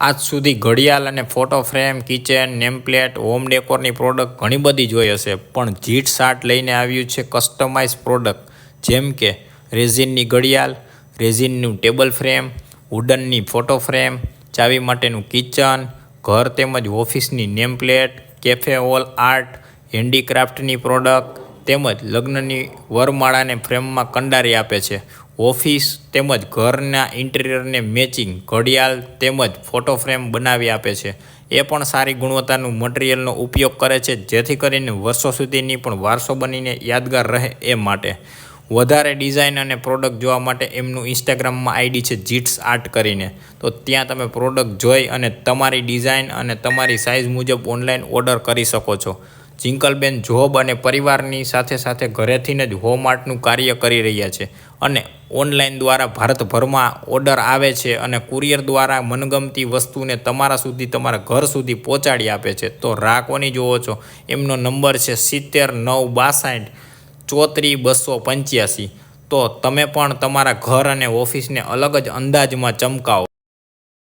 આજ સુધી ઘડિયાળ અને photo frame, keychain, nameplate, home ડેકોરની product ઘણી બધી જોઈ હશે. પણ જીટ સાટ લઈને આવ્યું છે કસ્ટમાઇઝ પ્રોડક્ટ. જેમ કે રેઝિનની ઘડિયાળ, રેઝિનનું ટેબલ ફ્રેમ, વુડનની ફોટો ફ્રેમ, ચાવી માટેનું કિચન, ઘર તેમજ ઓફિસની નેમપ્લેટ, કેફે ઓલ આર્ટ, હેન્ડીક્રાફ્ટની પ્રોડક્ટ તેમજ લગ્નની વરમાળાને ફ્રેમમાં કંડારી આપે છે. ઓફિસ તેમજ ઘરના ઇન્ટિરિયરને મેચિંગ, ઘડિયાળ તેમજ ફોટો ફ્રેમ બનાવી આપે છે. એ પણ સારી ગુણવત્તાનું મટીરિયલનો ઉપયોગ કરે છે, જેથી કરીને વર્ષો સુધીની પણ વારસો બનીને યાદગાર રહે એ માટે. વધારે ડિઝાઇન અને પ્રોડક્ટ જોવા માટે એમનું ઇન્સ્ટાગ્રામમાં આઈડી છે જીટ્સ આર્ટ કરીને. તો ત્યાં તમે પ્રોડક્ટ જોઈ અને તમારી ડિઝાઇન અને તમારી સાઇઝ મુજબ ઓનલાઈન ઓર્ડર કરી શકો છો. જિંકલબેન જોબ અને પરિવારની સાથે સાથે ઘરેથીને જ હોમ આર્ટનું કાર્ય કરી રહ્યા છે અને ઓનલાઈન દ્વારા ભારતભરમાં ઓર્ડર આવે છે અને કુરિયર દ્વારા મનગમતી વસ્તુને તમારા સુધી તમારા ઘર સુધી પહોંચાડી આપે છે. તો રાહ કોની જોવો છો? એમનો નંબર છે સિત્તેર નવ બાસઠ ચોત્રીસ બસો પંચ્યાસી. તો તમે પણ તમારા ઘર અને ઓફિસને અલગ જ અંદાજમાં ચમકાવો.